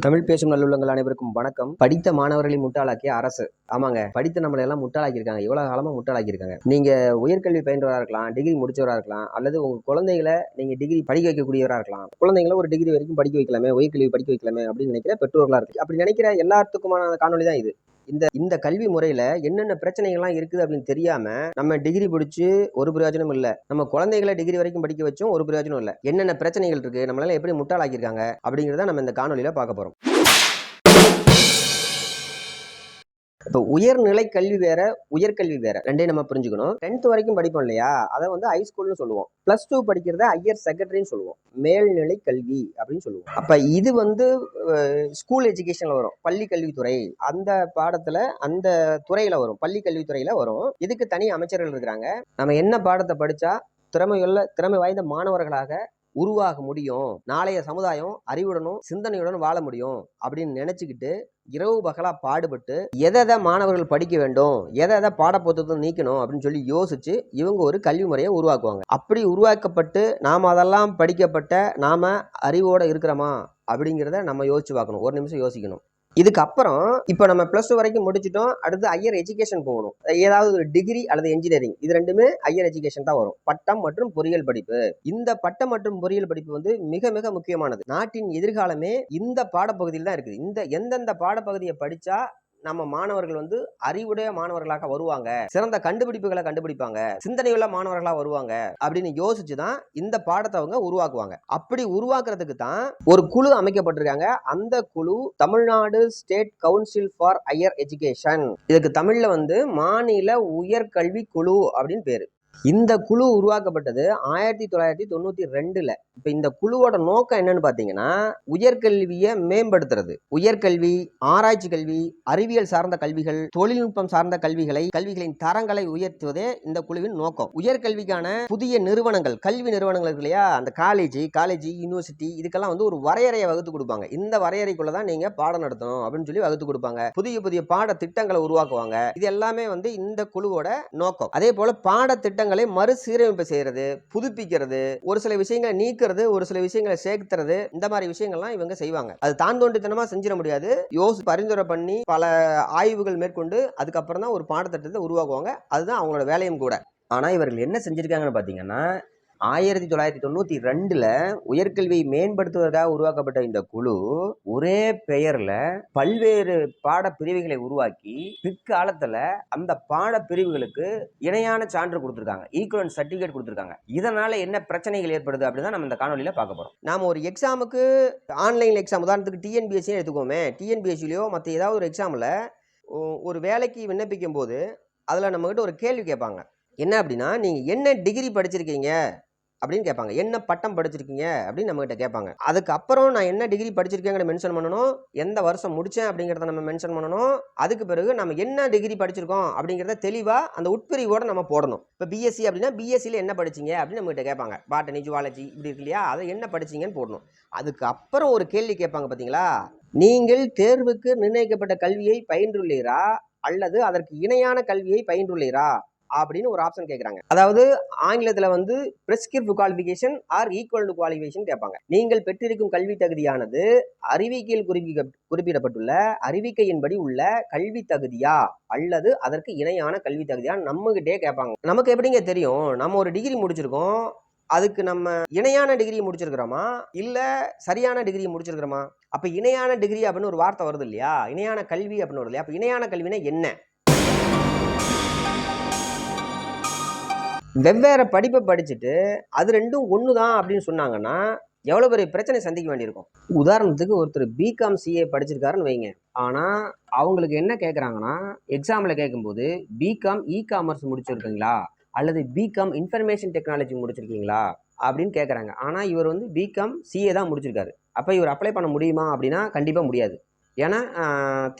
தமிழ் பேசும் நல்லுள்ளங்கள் அனைவருக்கும் வணக்கம். படித்த மாணவர்களை முட்டாளாக்கிய அரசு. ஆமாங்க. படித்த நம்மளை எல்லாம் முட்டாளாக்கியிருக்காங்க. இவ்வளோ காலமாக முட்டாளாக்கியிருக்காங்க. நீங்க உயர்கல்வி பயின்றவராக இருக்கலாம் டிகிரி முடிச்சவராக இருக்கலாம் அல்லது உங்க குழந்தைகளை நீங்க டிகிரி படிக்க வைக்கக்கூடியவராக இருக்கலாம். குழந்தைங்களை ஒரு டிகிரி வரைக்கும் படிக்க வைக்கலாமே உயர்கல்வி படிக்க வைக்கலாமே அப்படின்னு நினைக்கிற பெற்றோர்களா இருக்கு அப்படி நினைக்கிற எல்லாத்துக்குமான காணொலி தான் இது. இந்த இந்த கல்வி முறையில என்னென்ன பிரச்சனைகள்லாம் இருக்குது அப்படின்னு தெரியாம நம்ம டிகிரி பிடிச்சி ஒரு பிரயோஜனம் இல்ல. நம்ம குழந்தைகளை டிகிரி வரைக்கும் படிக்க வச்சும் ஒரு பிரயோஜனம் இல்ல. என்னென்ன பிரச்சனைகள் இருக்கு நம்மளால எப்படி முட்டாளாக்கியிருக்காங்க அப்படிங்கிறத நம்ம இந்த காணொலியில பார்க்க போறோம். இப்போ உயர்நிலை கல்வி வேற உயர்கல்வி வேற. ரெண்டையும் நம்ம புரிஞ்சுக்கணும். டென்த் வரைக்கும் படிப்போம் இல்லையா? அதை வந்து ஹை ஸ்கூல்னு சொல்லுவோம். பிளஸ் டூ படிக்கிறத ஹையர் செகண்டரின்னு சொல்லுவோம். மேல்நிலை கல்வி அப்படின்னு சொல்லுவோம். அப்போ இது வந்து ஸ்கூல் எஜுகேஷன்ல வரும். பள்ளி கல்வித்துறை. அந்த பாடத்துல அந்த துறையில வரும். பள்ளி கல்வித்துறையில வரும். இதுக்கு தனி அமைச்சர்கள் இருக்கிறாங்க. நம்ம என்ன பாடத்தை படிச்சா திறமையுள்ள திறமை வாய்ந்த மாணவர்களாக உருவாக முடியும். நாளைய சமுதாயம் அறிவுடனும் சிந்தனையுடன் வாழ முடியும் அப்படின்னு நினைச்சுக்கிட்டு இரவு பகலாக பாடுபட்டு எதை எதை மாணவர்கள் படிக்க வேண்டும் எதை எதை பாடப்புத்தகத்தை நீக்கணும் அப்படின்னு சொல்லி யோசிச்சு இவங்க ஒரு கல்வி முறையை உருவாக்குவாங்க. அப்படி உருவாக்கப்பட்டு நாம் அதெல்லாம் படிக்கப்பட்ட நாம் அறிவோடு இருக்கிறோமா அப்படிங்கிறத நம்ம யோசிச்சு பார்க்கணும். ஒரு நிமிஷம் யோசிக்கணும். இதுக்கப்புறம் இப்போ நம்ம ப்ளஸ் டூ வரைக்கும் முடிச்சிட்டோம். அடுத்து ஹையர் எஜுகேஷன் போகணும். ஏதாவது ஒரு டிகிரி அல்லது இன்ஜினியரிங் இது ரெண்டுமே ஹையர் எஜுகேஷன் தான் வரும். பட்டம் மற்றும் பொறியியல் படிப்பு. இந்த பட்டம் மற்றும் பொறியியல் படிப்பு வந்து மிக மிக முக்கியமானது. நாட்டின் எதிர்காலமே இந்த பாடப்பகுதியில் தான் இருக்குது. இந்த எந்தெந்த பாடப்பகுதியை படித்தா நம்ம மாணவர்கள் வந்து அறிவுடைய மாணவர்களாக வருவாங்க. சிறந்த கண்டுபிடிப்புகளை கண்டுபிடிப்பாங்க. சிந்தனையுள்ள மாணவர்களாக வருவாங்க. அப்படின்னு யோசிச்சு தான் இந்த பாடத்தை அவங்க உருவாக்குவாங்க. அப்படி உருவாக்குறதுக்கு தான் ஒரு குழு அமைக்கப்பட்டிருக்காங்க. அந்த குழு Tamil Nadu state council for higher education. இதுக்கு தமிழ்ல வந்து மாநில உயர்கல்வி குழு அப்படின்னு பேரு. இந்த குழு உருவாக்கப்பட்டது ஆயிரத்தி தொள்ளாயிரத்தி தொண்ணூற்றி ரெண்டில். இப்போ இந்த குழுவோட நோக்கம் என்னன்னு பார்த்தீங்கன்னா உயர்கல்வியை மேம்படுத்துறது. உயர்கல்வி ஆராய்ச்சி கல்வி அறிவியல் சார்ந்த கல்விகள் தொழில்நுட்பம் சார்ந்த கல்விகளை கல்விகளின் தரங்களை உயர்த்துவதே இந்த குழுவின் நோக்கம். உயர்கல்விக்கான புதிய நிறுவனங்கள் கல்வி நிறுவனங்கள் இருக்கு இல்லையா? அந்த காலேஜ் காலேஜ் யூனிவர்சிட்டி இதுக்கெல்லாம் வந்து ஒரு வரையறையை வகுத்து கொடுப்பாங்க. இந்த வரையறைக்குள்ள தான் நீங்கள் பாடம் நடத்தணும் அப்படின்னு சொல்லி வகுத்து கொடுப்பாங்க. புதிய புதிய பாட திட்டங்களை உருவாக்குவாங்க. இது எல்லாமே வந்து இந்த குழுவோட நோக்கம். அதே போல பாடத்திட்ட திட்டங்களை மறுசீரமைப்பு செய்யறது புதுப்பிக்கிறது ஒரு சில விஷயங்களை நீக்கிறது ஒரு சில விஷயங்களை சேர்க்கிறது இந்த மாதிரி விஷயங்கள்லாம் இவங்க செய்வாங்க. அது தான் தோண்டித்தனமா செஞ்சிட முடியாது. யோசி பரிந்துரை பண்ணி பல ஆய்வுகள் மேற்கொண்டு அதுக்கப்புறம் தான் ஒரு பாடத்திட்டத்தை உருவாக்குவாங்க. அதுதான் அவங்களோட வேலையும் கூட. ஆனால் இவர்கள் என்ன செஞ்சிருக்காங்கன்னு பார்த்தீங்கன்னா ஆயிரத்தி தொள்ளாயிரத்தி தொண்ணூற்றி ரெண்டில் உயர்கல்வியை மேம்படுத்துவதற்காக உருவாக்கப்பட்ட இந்த குழு ஒரே பெயரில் பல்வேறு பாட பிரிவுகளை உருவாக்கி பிற்காலத்தில் அந்த பாட பிரிவுகளுக்கு இணையான சான்று கொடுத்துருக்காங்க. ஈக்குவலன் சர்டிஃபிகேட் கொடுத்துருக்காங்க. இதனால் என்ன பிரச்சனைகள் ஏற்படுது அப்படின்னு நம்ம இந்த காணொலியில் பார்க்க போகிறோம் நாம் ஒரு எக்ஸாமுக்கு ஆன்லைன் எக்ஸாம் உதாரணத்துக்கு டிஎன்பிஎஸ்சி எடுத்துக்கோமே. டிஎன்பிஎஸ்சிலையோ மற்ற ஏதாவது ஒரு எக்ஸாமில் ஒரு வேலைக்கு விண்ணப்பிக்கும் போது அதில் நம்மக்கிட்ட ஒரு கேள்வி கேட்பாங்க. என்ன அப்படின்னா நீங்கள் என்ன டிகிரி படிச்சிருக்கீங்க? அப்படின்னு கேட்பாங்க. என்ன பட்டம் படிச்சிருக்கீங்க? அப்படின்னு நம்மகிட்ட கேட்பாங்க. அதுக்கப்புறம் நான் என்ன டிகிரி படிச்சிருக்கேங்கிற மென்ஷன் பண்ணணும் எந்த வருஷம் முடித்தேன் அப்படிங்கிறத நம்ம மென்ஷன் பண்ணணும் அதுக்கு பிறகு நம்ம என்ன டிகிரி படிச்சிருக்கோம் அப்படிங்கிறத தெளிவாக அந்த உட்பிரிவோட நம்ம போடணும். இப்போ பிஎஸ்சி அப்படின்னா பிஎஸ்சியில் என்ன படிச்சீங்க அப்படின்னு நம்மகிட்ட கேட்பாங்க. பாட்டனி ஜுவாலஜி இப்படி இருக்கு இல்லையா? அதை என்ன படிச்சீங்கன்னு போடணும். அதுக்கப்புறம் ஒரு கேள்வி கேட்பாங்க பார்த்தீங்களா? நீங்கள் தேர்வுக்கு நிர்ணயிக்கப்பட்ட கல்வியை பயின்றுள்ளீரா? அல்லது அதற்கு இணையான கல்வியை பயின்றுள்ளீரா? அப்படின்னு ஒரு ஆப்ஷன் கேட்குறாங்க அதாவது ஆங்கிலத்தில் வந்து prescribed qualification or equal to qualification கேட்பாங்க நீங்கள் பெற்றிருக்கும் கல்வி தகுதியானது அறிவிக்கையில் குறிப்பிக்க குறிப்பிடப்பட்டுள்ள அறிவிக்கையின்படி உள்ள கல்வி தகுதியா? அல்லது அதற்கு இணையான கல்வி தகுதியா? நம்மகிட்டே கேட்பாங்க நமக்கு எப்படிங்க தெரியும்? நம்ம ஒரு டிகிரி முடிச்சிருக்கோம். அதுக்கு நம்ம இணையான டிகிரி முடிச்சிருக்கிறோமா? இல்லை சரியான டிகிரி முடிச்சிருக்கிறோமா? அப்போ இணையான டிகிரி அப்படின்னு ஒரு வார்த்தை வருது இல்லையா? இணையான கல்வி அப்படின்னு வருது இல்லையா? அப்போ இணையான கல்வினா என்ன? வெவ்வேறு படிப்பை படிச்சுட்டு அது ரெண்டும் ஒன்று தான் அப்படின்னு சொன்னாங்கன்னா எவ்வளோ பெரிய பிரச்சனை சந்திக்க வேண்டியிருக்கும்? உதாரணத்துக்கு ஒருத்தர் பிகாம் சிஏ படிச்சிருக்காருன்னு வைங்க. ஆனால் அவங்களுக்கு என்ன கேட்குறாங்கன்னா எக்ஸாமில் கேட்கும்போது பிகாம் இ காமர்ஸ் முடிச்சிருக்கீங்களா? அல்லது பிகாம் இன்ஃபர்மேஷன் டெக்னாலஜி முடிச்சிருக்கீங்களா? அப்படின்னு கேட்குறாங்க ஆனால் இவர் வந்து பிகாம் சிஏ தான் முடிச்சிருக்காரு. அப்போ இவர் அப்ளை பண்ண முடியுமா அப்படின்னா கண்டிப்பாக முடியாது. ஏன்னா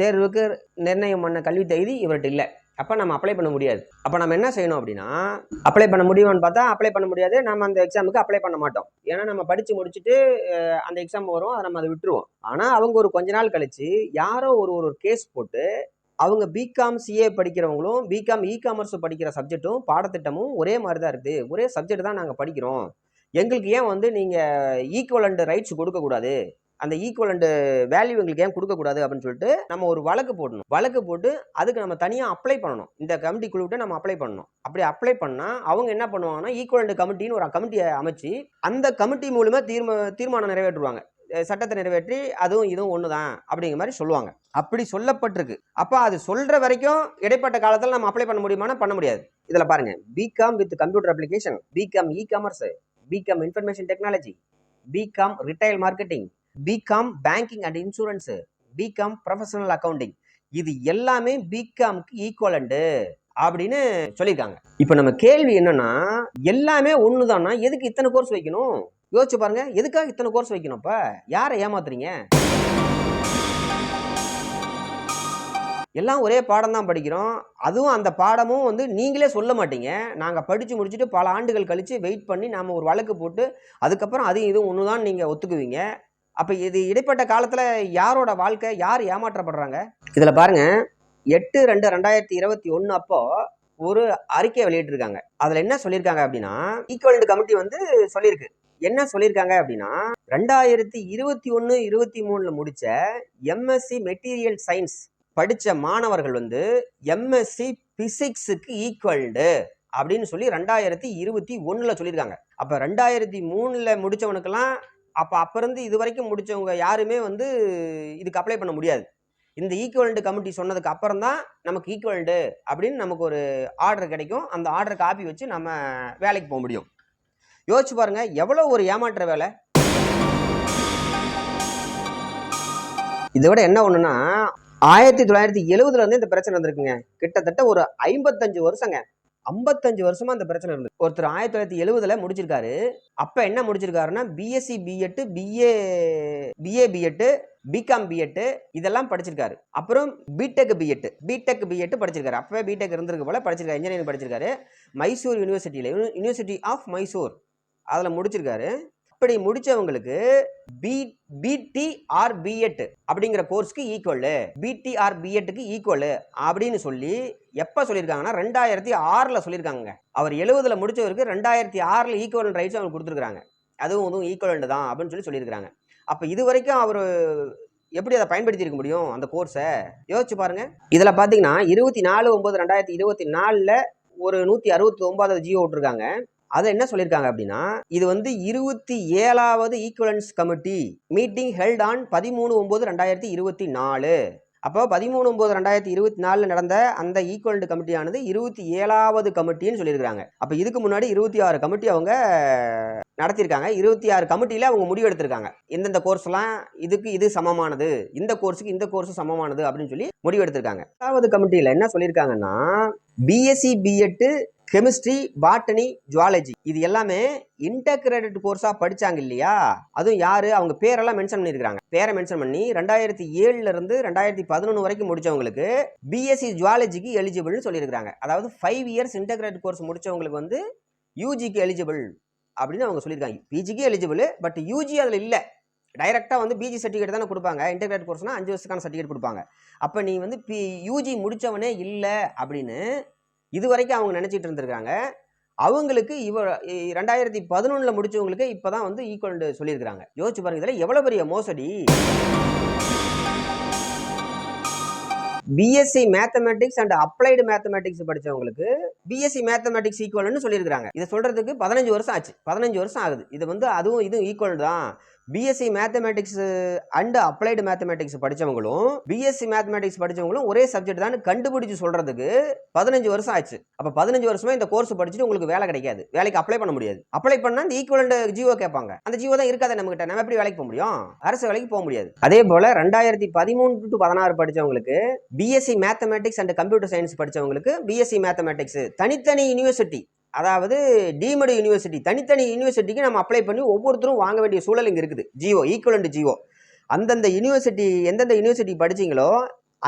தேர்வுக்கு நிர்ணயம் பண்ண கல்வி தகுதி இவர்கிட்ட இல்லை. அப்போ நம்ம அப்ளை பண்ண முடியாது. அப்போ நம்ம என்ன செய்யணும் அப்படின்னா அப்ளை பண்ண முடியுமான்னு பார்த்தா அப்ளை பண்ண முடியாது. நம்ம அந்த எக்ஸாமுக்கு அப்ளை பண்ண மாட்டோம். ஏன்னா நம்ம படித்து முடிச்சுட்டு அந்த எக்ஸாம் வரும். அதை நம்ம அதை விட்டுருவோம். ஆனால் அவங்க ஒரு கொஞ்ச நாள் கழித்து யாரோ ஒரு ஒரு கேஸ் போட்டு அவங்க பிகாம் சிஏ படிக்கிறவங்களும் பிகாம் இ காமர்ஸ் படிக்கிற சப்ஜெக்ட்டும் பாடத்திட்டமும் ஒரே மாதிரி தான் இருக்குது ஒரே சப்ஜெக்ட் தான் நாங்கள் படிக்கிறோம். எங்களுக்கு ஏன் வந்து நீங்கள் ஈக்குவலண்ட் ரைட்ஸ் கொடுக்கக்கூடாது அந்த ஈக்குவலண்ட் வேல்யூ எங்களுக்கு ஏன் கொடுக்கக்கூடாது அப்படின்னு சொல்லிட்டு நம்ம ஒரு வழக்கு போடணும். வழக்கு போட்டு அதுக்கு நம்ம தனியாக அப்ளை பண்ணணும். இந்த கமிட்டி குழுவிட்ட நம்ம அப்ளை பண்ணணும். அப்படி அப்ளை பண்ணால் அவங்க என்ன பண்ணுவாங்கன்னா ஈக்குவலண்ட் கமிட்டின்னு ஒரு கமிட்டியை அமைச்சு அந்த கமிட்டி மூலமாக தீர்மா தீர்மானம் நிறைவேற்றுவாங்க. சட்டத்தை நிறைவேற்றி அதுவும் இதுவும் ஒன்று தான் அப்படிங்கிற மாதிரி சொல்லுவாங்க. அப்படி சொல்லப்பட்டிருக்கு. அப்போ அது சொல்கிற வரைக்கும் இடைப்பட்ட காலத்தில் நம்ம அப்ளை பண்ண முடியுமானா பண்ண முடியாது. இதில் பாருங்கள் BCom with computer application BCom e commerce BCom information technology BCom retail marketing BCom banking and insurance BCom professional accounting இது எல்லாமே பிகாம்க்கு ஈக்குவலண்டு அப்படின்னு சொல்லியிருக்காங்க. இப்போ நம்ம கேள்வி என்னன்னா எல்லாமே ஒன்று தானா எதுக்கு இத்தனை கோர்ஸ் வைக்கணும்? யோசிச்சு பாருங்க எதுக்காக இத்தனை கோர்ஸ் வைக்கணும் இப்போ? யாரை ஏமாத்துறீங்க? எல்லாம் ஒரே பாடம் தான் படிக்கிறோம். அதுவும் அந்த பாடமும் வந்து நீங்களே சொல்ல மாட்டீங்க. நாங்கள் படித்து முடிச்சுட்டு பல ஆண்டுகள் கழித்து வெயிட் பண்ணி நாம் ஒரு வழக்கு போட்டு அதுக்கப்புறம் அதையும் இதுவும் ஒன்று தான் நீங்கள் ஒத்துக்குவீங்க. அப்போ இது இடைப்பட்ட காலத்தில் யாரோட வாழ்க்கை யார் ஏமாற்றப்படுறாங்க? இதில் பாருங்க எட்டு ரெண்டு ரெண்டாயிரத்தி இருபத்தி ஒன்று அப்போ ஒரு அறிக்கை வெளியிட்டிருக்காங்க. அதில் என்ன சொல்லியிருக்காங்க அப்படின்னா ஈக்குவலண்ட் கமிட்டி வந்து சொல்லியிருக்கு. என்ன சொல்லியிருக்காங்க அப்படின்னா ரெண்டாயிரத்தி இருபத்தி ஒன்று இருபத்தி மூணில் முடித்த எம்எஸ்சி மெட்டீரியல் சயின்ஸ் படித்த மாணவர்கள் வந்து எம்எஸ்சி பிசிக்ஸுக்கு ஈக்குவல்டு அப்படின்னு சொல்லி ரெண்டாயிரத்தி இருபத்தி ஒன்றில் சொல்லியிருக்காங்க. அப்போ ரெண்டாயிரத்தி மூணில் முடித்தவனுக்கெல்லாம் அப்போ அப்போ இருந்து இது வரைக்கும் முடித்தவங்க யாருமே வந்து இதுக்கு அப்ளை பண்ண முடியாது. இந்த ஈக்குவலண்ட் கமிட்டி சொன்னதுக்கு அப்புறம் தான் நமக்கு ஈக்குவல்டு அப்படின்னு நமக்கு ஒரு ஆர்டர் கிடைக்கும். அந்த ஆர்டர் காப்பி வச்சு நம்ம வேலைக்கு போக முடியும். யோசிச்சு பாருங்கள் எவ்வளோ ஒரு ஏமாற்ற வேலை? இதை விட என்ன ஒன்றுன்னா ஆயிரத்தி தொள்ளாயிரத்தி எழுவதுலேருந்து இந்த பிரச்சனை வந்திருக்குங்க. கிட்டத்தட்ட ஒரு ஐம்பத்தஞ்சு வருஷங்க. ஐம்பத்தஞ்சு வருஷமா அந்த பிரச்சனை இருந்தது. ஒருத்தர் ஆயிரத்தி தொள்ளாயிரத்தி எழுபதுல முடிச்சிருக்காரு. அப்ப என்ன முடிச்சிருக்காருன்னா BSc BEd BA BA BEd BCom BEd இதெல்லாம் படிச்சிருக்காரு. அப்புறம் பிடெக் பிஎட் பிடெக் பிஎட் படிச்சிருக்காரு. அப்பவே பிடெக் இருந்திருக்கு போல படிச்சிருக்காரு. இன்ஜினியரிங் படிச்சிருக்காரு. மைசூர் யூனிவர்சிட்டியில யூனிவர்சிட்டி ஆஃப் மைசூர் அதில் முடிச்சிருக்காரு. அப்படி முடிச்சவங்களுக்கு பி பிடிஆர் பிஎட் அப்படிங்கிற கோர்ஸ்க்கு ஈக்குவலு பிடிஆர் பிஎட்டுக்கு ஈக்குவலு அப்படின்னு சொல்லி எப்போ சொல்லியிருக்காங்கன்னா ரெண்டாயிரத்தி ஆறில் சொல்லியிருக்காங்க அவர் எழுபதில் முடிச்சவருக்கு ரெண்டாயிரத்தி ஆறில் ஈக்குவல் ரைட்ஸ் அவங்க கொடுத்துருக்காங்க அதுவும் அதுவும் ஈக்குவலண்ட் தான் அப்படின்னு சொல்லி சொல்லியிருக்காங்க அப்போ இது வரைக்கும் அவர் எப்படி அதை பயன்படுத்தியிருக்க முடியும் அந்த கோர்ஸை யோசிச்சு பாருங்க. இதில் பார்த்தீங்கன்னா இருபத்தி நாலு ஒம்பது ரெண்டாயிரத்தி இருபத்தி நாலில் ஒரு நூற்றி அறுபத்தி ஒன்பதாவது ஜியோ விட்டுருக்காங்க. அதை என்ன சொல்லியிருக்காங்க அப்படின்னா இது வந்து இருபத்தி ஏழாவது equivalence committee meeting held on பதிமூணு ஒம்பது ரெண்டாயிரத்தி இருபத்தி நாலு. அப்போ பதிமூணு ஒம்பது ரெண்டாயிரத்தி இருபத்தி நாலில் நடந்த அந்த ஈக்குவல்டு கமிட்டியானது இருபத்தி ஏழாவது கமிட்டின்னு சொல்லியிருக்காங்க அப்போ இதுக்கு முன்னாடி இருபத்தி ஆறு கமிட்டி அவங்க நடத்தியிருக்காங்க. இருபத்தி ஆறு கமிட்டியில் அவங்க முடிவு எடுத்திருக்காங்க. எந்தெந்த கோர்ஸ்லாம் இதுக்கு இது சமமானது இந்த கோர்ஸுக்கு இந்த கோர்ஸ் சமமானது அப்படின்னு சொல்லி முடிவு எடுத்திருக்காங்க. ஏழாவது கமிட்டியில் என்ன சொல்லியிருக்காங்கன்னா BSc BEd chemistry botany zoology இது எல்லாமே இன்டகிரேட்டட் கோர்ஸாக படிச்சாங்க இல்லையா? அதுவும் யார்? அவங்க பேரெல்லாம் மென்ஷன் பண்ணியிருக்காங்க பேரை மென்ஷன் பண்ணி ரெண்டாயிரத்தி ஏழுலேருந்து ரெண்டாயிரத்தி பதினொன்று வரைக்கும் முடிச்சவங்களுக்கு பிஎஸ்சி ஜுவாலஜிக்கு எலிஜிபிள்னு சொல்லியிருக்காங்க அதாவது ஃபைவ் இயர்ஸ் இன்டகிரேட்டட் கோர்ஸ் முடித்தவங்களுக்கு வந்து யூஜிக்கு எலிஜிபிள் அப்படின்னு அவங்க சொல்லியிருக்காங்க. பிஜிக்கு எலிஜிபிள் பட் யூஜி அதில் இல்லை. டைரெக்டாக வந்து பிஜி சர்டிஃபிகேட் தானே கொடுப்பாங்க. இன்டகிரேட் கோர்ஸ்னால் அஞ்சு வருஷத்துக்கான சர்டிஃபிகேட் கொடுப்பாங்க. அப்போ நீ வந்து பி யூஜி முடித்தவனே இல்லை அப்படின்னு இது வரைக்கும் அவங்க நினச்சிட்டு இருந்திருக்காங்க. அவங்களுக்கு இவ இ- ரெண்டாயிரத்தி பதினொன்றில் முடிச்சவங்களுக்கு இப்போ தான் வந்து ஈக்குவல்டு சொல்லியிருக்காங்க யோசிச்சு பாருங்க இதில் எவ்வளோ பெரிய மோசடி? BSc mathematics and applied mathematics படிச்சவங்களுக்கு பிஎஸ்சி மேத்தமெட்டிக்ஸ் ஈக்குவல்னு சொல்லியிருக்கிறாங்க. இதை சொல்கிறதுக்கு பதினஞ்சு வருஷம் ஆச்சு. பதினஞ்சு வருஷம் ஆகுது. இது வந்து அதுவும் இதுவும் ஈக்குவல் தான். BSc mathematics and applied mathematics படிச்சவங்களும் BSc mathematics படித்தவங்களும் ஒரே சப்ஜெக்ட் தான் கண்டுபிடிச்சு சொல்கிறதுக்கு பதினஞ்சு வருஷம் ஆச்சு. அப்போ பதினஞ்சு வருஷமாக இந்த கோர்ஸ் படிச்சுட்டு உங்களுக்கு வேலை கிடைக்காது. வேலைக்கு அப்ளை பண்ண முடியாது. அப்ளை பண்ணால் அந்த ஈக்குவலண்ட் ஜியோ கேட்பாங்க. அந்த ஜியோ தான் இருக்காத நம்ம கிட்ட நம்ம எப்படி வேலைக்கு போக முடியும்? அரசு வேலைக்கு போக முடியாது. அதே போல் ரெண்டாயிரத்தி பதிமூணு டு பதினாறு படித்தவங்களுக்கு BSc mathematics and computer science படித்தவங்களுக்கு BSc mathematics தனித்தனி யூனிவர்சிட்டி அதாவது டீமடு யூனிவர்சிட்டி தனித்தனி யூனிவர்சிட்டிக்கு நம்ம அப்ளை பண்ணி ஒவ்வொருத்தரும் வாங்க வேண்டிய சூழல் இங்கே இருக்குது. ஜியோ ஈக்குவலண்ட் ஜியோ அந்தந்த யூனிவர்சிட்டி எந்தெந்த யூனிவர்சிட்டி படிச்சீங்களோ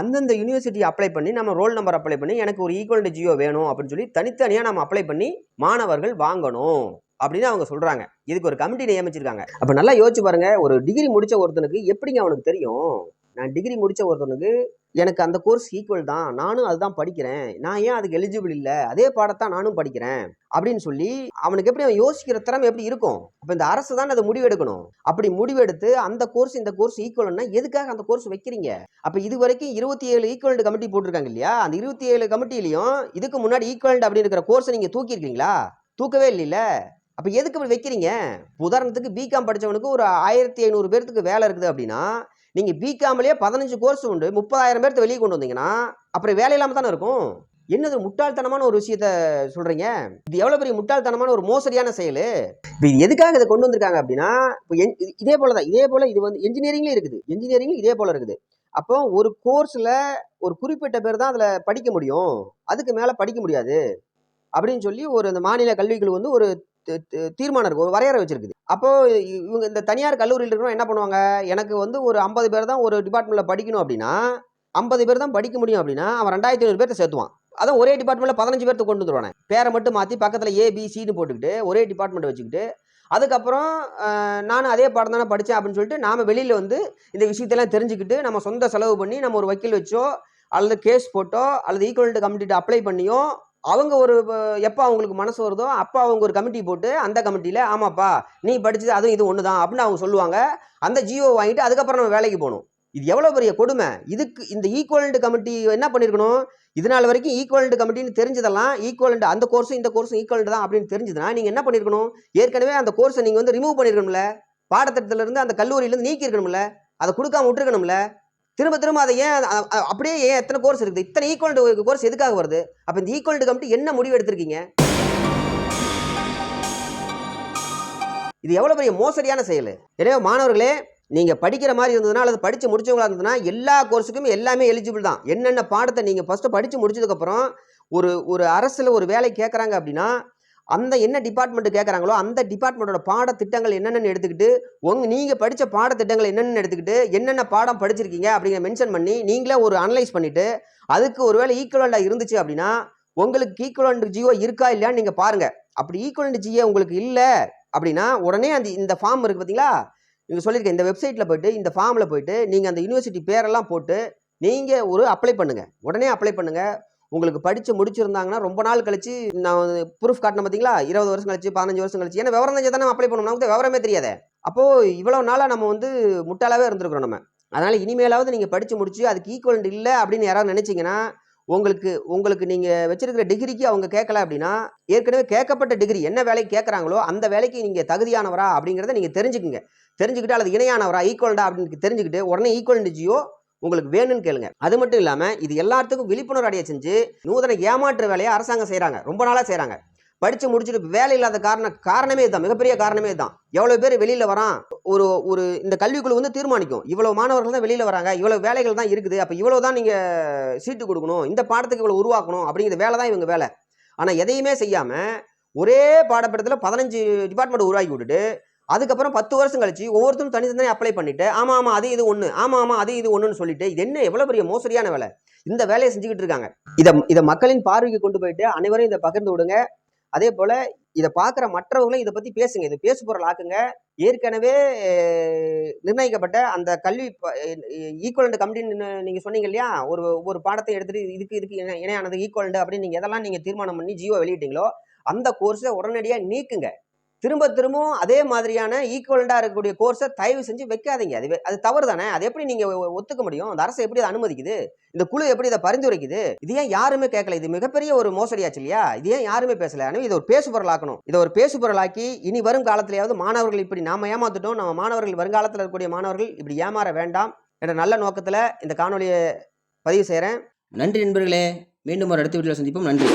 அந்தந்த யூனிவர்சிட்டி அப்ளை பண்ணி நம்ம ரோல் நம்பர் அப்ளை பண்ணி எனக்கு ஒரு ஈக்குவலண்ட் ஜியோ வேணும் அப்படின்னு சொல்லி தனித்தனியாக நம்ம அப்ளை பண்ணி மாணவர்கள் வாங்கணும் அப்படின்னு அவங்க சொல்கிறாங்க இதுக்கு ஒரு கமிட்டி நியமிச்சிருக்காங்க. அப்போ நல்லா யோசிச்சு பாருங்கள் ஒரு டிகிரி முடித்த ஒருத்தனுக்கு எப்படிங்க அவனுக்கு தெரியும்? நான் டிகிரி முடித்த ஒருத்தனுக்கு எனக்கு அந்த கோர்ஸ் ஈக்குவல் தான். நானும் அதுதான் படிக்கிறேன். நான் ஏன் அதுக்கு எலிஜிபிள் இல்லை? அதே பாடத்தான் நானும் படிக்கிறேன். அப்படின்னு சொல்லி அவனுக்கு எப்படி அவன் யோசிக்கிற திறமை எப்படி இருக்கும்? அப்போ இந்த அரசு தான் அதை முடிவெடுக்கணும். அப்படி முடிவெடுத்து அந்த கோர்ஸ் இந்த கோர்ஸ் ஈக்குவல்னா எதுக்காக அந்த கோர்ஸ் வைக்கிறீங்க? அப்போ இது வரைக்கும் இருபத்தி ஏழு ஈக்குவல்டு கமிட்டி போட்டிருக்காங்க இல்லையா? அந்த இருபத்தி ஏழு கமிட்டிலையும் இதுக்கு முன்னாடி ஈக்குவல்டு அப்படின்னு இருக்கிற கோர்ஸை நீங்கள் தூக்கியிருக்கீங்களா? தூக்கவே இல்லைல்ல. அப்போ எதுக்கு இப்படி வைக்கிறீங்க? உதாரணத்துக்கு பிகாம் படிச்சவனுக்கு ஒரு ஆயிரத்தி ஐநூறு பேர்த்துக்கு வேலை இருக்குது அப்படின்னா நீங்கள் பிகாம்லேயே பதினஞ்சு கோர்ஸ் உண்டு முப்பதாயிரம் பேர்த்த வெளியே கொண்டு வந்தீங்கன்னா அப்புறம் வேலை இல்லாமல் தானே இருக்கும்? என்னது முட்டாள்தனமான ஒரு விஷயத்த சொல்கிறீங்க இது எவ்வளோ பெரிய முட்டாள்தனமான ஒரு மோசடியான செயல்? இப்போ இது எதுக்காக இதை கொண்டு வந்திருக்காங்க அப்படின்னா இப்போ என் இதே போல தான் இதே போல் இது வந்து என்ஜினியரிங்லேயும் இருக்குது. என்ஜினியரிங்லையும் இதே போல் இருக்குது. அப்போ ஒரு கோர்ஸில் ஒரு குறிப்பிட்ட பேர் தான் அதில் படிக்க முடியும். அதுக்கு மேலே படிக்க முடியாது. அப்படின்னு சொல்லி ஒரு இந்த மாநில கல்விக்குழு வந்து ஒரு தீர்மானம் இருக்கு ஒரு வரையறை வச்சிருக்குது. அப்போ இவங்க இந்த தனியார் கல்லூரியில் இருக்கிறவங்க என்ன பண்ணுவாங்க? எனக்கு வந்து ஒரு ஐம்பது பேர் தான் ஒரு டிபார்ட்மெண்ட்ல படிக்கணும் அப்படின்னா ஐம்பது பேர் தான் படிக்க முடியும் அப்படின்னா அவன் ரெண்டாயிரத்தி ஐநூறு பேர்த்த சேர்த்துவான். அதான் ஒரே டிபார்ட்மெண்ட்ல பதினஞ்சு பேர்த்து கொண்டு வந்துடுவானே பேரை மட்டும் மாற்றி பக்கத்தில் ஏபிசின்னு போட்டுக்கிட்டு ஒரே டிபார்ட்மெண்ட் வச்சுக்கிட்டு அதுக்கப்புறம் நானும் அதே பாடம் தானே படித்தேன் அப்படின்னு சொல்லிட்டு நாம் வெளியில் வந்து இந்த விஷயத்தெல்லாம் தெரிஞ்சுக்கிட்டு நம்ம சொந்த செலவு பண்ணி நம்ம ஒரு வக்கீல் வச்சோ அல்லது கேஸ் போட்டோ அல்லது ஈக்குவல் கமிட்டிட்டு அப்ளை பண்ணியோ அவங்க ஒரு எப்போ அவங்களுக்கு மனசு வருதோ அப்போ அவங்க ஒரு கமிட்டி போட்டு அந்த கமிட்டியில் ஆமாப்பா நீ படிச்சது அதுவும் இது ஒன்று தான் அப்படின்னு அவங்க சொல்லுவாங்க. அந்த ஜியோ வாங்கிட்டு அதுக்கப்புறம் நம்ம வேலைக்கு போகணும். இது எவ்வளோ பெரிய கொடுமை? இதுக்கு இந்த ஈக்குவலண்ட் கமிட்டி என்ன பண்ணியிருக்கணும் இதனால் வரைக்கும் ஈக்குவலண்ட் கமிட்டின்னு தெரிஞ்சதெல்லாம் ஈக்குவலண்ட் அந்த கோர்ஸும் இந்த கோர்ஸும் ஈக்குவலண்ட் தான் அப்படின்னு தெரிஞ்சதுன்னா நீங்கள் என்ன பண்ணியிருக்கணும் ஏற்கனவே அந்த கோர்ஸை நீங்கள் வந்து ரிமூவ் பண்ணியிருக்கணும்ல பாடத்திட்டத்திலேருந்து அந்த கல்லூரியிலேருந்து நீக்கியிருக்கணும்ல. அதை கொடுக்காம விட்டுருக்கணும்ல. திரும்ப திரும்ப அதை ஏன் அப்படியே ஏன் எத்தனை கோர்ஸ் இருக்குது? இத்தனை ஈக்குவல் கோர்ஸ் எதுக்காக வருது? அப்போ இந்த ஈக்குவல் கமிட்டி என்ன முடிவு எடுத்திருக்கீங்க? இது எவ்வளோ பெரிய மோசடியான செயல்? எனவே மாணவர்களே நீங்கள் படிக்கிற மாதிரி இருந்ததுன்னா அல்லது படித்து முடிச்சவங்களா இருந்ததுன்னா எல்லா கோர்ஸுக்குமே எல்லாமே எலிஜிபிள் தான். என்னென்ன பாடத்தை நீங்கள் ஃபஸ்ட்டு படித்து முடிச்சதுக்கப்புறம் ஒரு ஒரு அரசில் ஒரு வேலை கேட்குறாங்க அப்படின்னா அந்த என்ன டிபார்ட்மெண்ட் கேட்குறாங்களோ அந்த டிபார்ட்மெண்ட்டோட பாடத்திட்டங்கள் என்னென்னு எடுத்துக்கிட்டு உங்க நீங்கள் படித்த பாடத்திட்டங்கள் என்னென்னு எடுத்துக்கிட்டு என்னென்ன பாடம் படிச்சிருக்கீங்க அப்படிங்கிற மென்ஷன் பண்ணி நீங்களே ஒரு அனலைஸ் பண்ணிவிட்டு அதுக்கு ஒருவேளை ஈக்குவலண்டாக இருந்துச்சு அப்படின்னா உங்களுக்கு ஈக்குவலண்ட் ஜியோ இருக்கா இல்லையான்னு நீங்கள் பாருங்கள் அப்படி ஈக்குவலண்ட் ஜியோ உங்களுக்கு இல்லை அப்படின்னா உடனே அந்த இந்த ஃபார்ம் இருக்குது பார்த்தீங்களா நீங்கள் சொல்லியிருக்கேன் இந்த வெப்சைட்டில் போயிட்டு இந்த ஃபார்மில் போயிட்டு நீங்கள் அந்த யூனிவர்சிட்டி பேரெல்லாம் போட்டு நீங்கள் ஒரு அப்ளை பண்ணுங்கள் உடனே அப்ளை பண்ணுங்கள் உங்களுக்கு படித்து முடிச்சிருந்தாங்கன்னா ரொம்ப நாள் கழிச்சு நான் ப்ரூஃப் காட்டினேன் பார்த்தீங்களா இருபது வருஷம் கழிச்சு பதினஞ்சு வருஷம் கழிச்சு. ஏன்னா விவரம் தெரிஞ்சா தானே அப்ளை பண்ணணும் நமக்கு விவரமே தெரியாதே. அப்போது இவ்வளோ நாளாக நம்ம வந்து முட்டாளாவே இருந்திருக்கிறோம் நம்ம. அதனால் இனிமேலாவது நீங்கள் படித்து முடிச்சு அதுக்கு ஈக்குவலண்ட் இல்லை அப்படின்னு யாராவது நினச்சிங்கன்னா உங்களுக்கு உங்களுக்கு நீங்கள் வச்சிருக்கிற டிகிரிக்கு அவங்க கேட்கல அப்படின்னா ஏற்கனவே கேட்கப்பட்ட டிகிரி என்ன வேலைக்கு கேட்குறாங்களோ அந்த வேலைக்கு நீங்கள் தகுதியானவரா அப்படிங்கிறத நீங்கள் தெரிஞ்சுக்குங்க. தெரிஞ்சுக்கிட்டு அல்லது இணையானவரா ஈக்குவல்டா அப்படின்னு தெரிஞ்சுக்கிட்டு உடனே ஈக்குவல் ஜியோ உங்களுக்கு வேணும்னு கேளுங்க. அது மட்டும் இல்லாமல் இது எல்லாத்துக்கும் விழிப்புணர்வு அடைய செஞ்சு நூதன ஏமாற்று வேலையை அரசாங்கம் செய்கிறாங்க ரொம்ப நாளாக செய்கிறாங்க படித்து முடிச்சுட்டு வேலை இல்லாத காரணம் காரணமே இதுதான். மிகப்பெரிய காரணமே இதுதான். எவ்வளோ பேர் வெளியில் வரான் ஒரு ஒரு இந்த கல்விக்குழு வந்து தீர்மானிக்கும். இவ்வளோ மாணவர்கள் தான் வெளியில் வராங்க இவ்வளோ வேலைகள் தான் இருக்குது அப்போ இவ்வளோ தான் நீங்கள் சீட்டு கொடுக்கணும் இந்த பாடத்துக்கு இவ்வளோ உருவாக்கணும் அப்படிங்கிற வேலை தான் இவங்க வேலை. ஆனால் எதையுமே செய்யாமல் ஒரே பாடப்படத்தில் பதினஞ்சு டிபார்ட்மெண்ட் உருவாக்கி விட்டுட்டு அதுக்கப்புறம் பத்து வருஷம் கழிச்சு ஒவ்வொருத்தரும் தனித்தனியாக அப்ளை பண்ணிவிட்டு ஆமாம் ஆமாம் அது இது ஒன்று ஆமாம் ஆமாம் அது இது ஒன்றுன்னு சொல்லிட்டு இது என்ன எவ்வளோ பெரிய மோசடியான வேலை? இந்த வேலையை செஞ்சுக்கிட்டு இருக்காங்க. இதை இதை மக்களின் பார்வைக்கு கொண்டு போயிட்டு அனைவரும் இதை பகிர்ந்து விடுங்க. அதே போல் இதை பார்க்குற மற்றவர்களும் இதை பற்றி பேசுங்க. இதை பேசு பொருள் ஆக்குங்க. ஏற்கனவே நிர்ணயிக்கப்பட்ட அந்த கல்வி ஈக்குவலண்ட் கமிட்டின்னு நீங்கள் சொன்னீங்க இல்லையா? ஒரு ஒரு பாடத்தை எடுத்துகிட்டு இதுக்கு இதுக்கு இணையானது ஈக்குவலண்ட் அப்படின்னு நீங்கள் எதெல்லாம் நீங்கள் தீர்மானம் பண்ணி ஜியோ வெளியிட்டீங்களோ அந்த கோர்ஸை உடனடியாக நீக்குங்க. திரும்ப திரும்பவும் அதே மாதிரியான ஈக்குவலண்டாக இருக்கக்கூடிய கோர்ஸை தயவு செஞ்சு வைக்காதீங்க. அது அது தவறு தானே அது எப்படி நீங்கள் ஒத்துக்க முடியும்? அந்த அரசு எப்படி அதை அனுமதிக்குது? இந்த குழு எப்படி இதை பரிந்துரைக்குது? இது ஏன் யாருமே கேட்கல? இது மிகப்பெரிய ஒரு மோசடியாச்சு இல்லையா? இது ஏன் யாருமே பேசல? ஆனால் இதை ஒரு பேசுபொருளாக்கணும். இதை ஒரு பேசுபொருளாக்கி இனி வரும் காலத்திலேயாவது மாணவர்கள் இப்படி நாம ஏமாத்துட்டோம் நம்ம மாணவர்கள் வருங்காலத்தில் இருக்கக்கூடிய மாணவர்கள் இப்படி ஏமாற வேண்டாம் என்ற நல்ல நோக்கத்தில் இந்த காணொலியை பதிவு செய்கிறேன் நன்றி நண்பர்களே. மீண்டும் ஒரு அடுத்த வீட்டில் சந்திப்போம். நன்றி.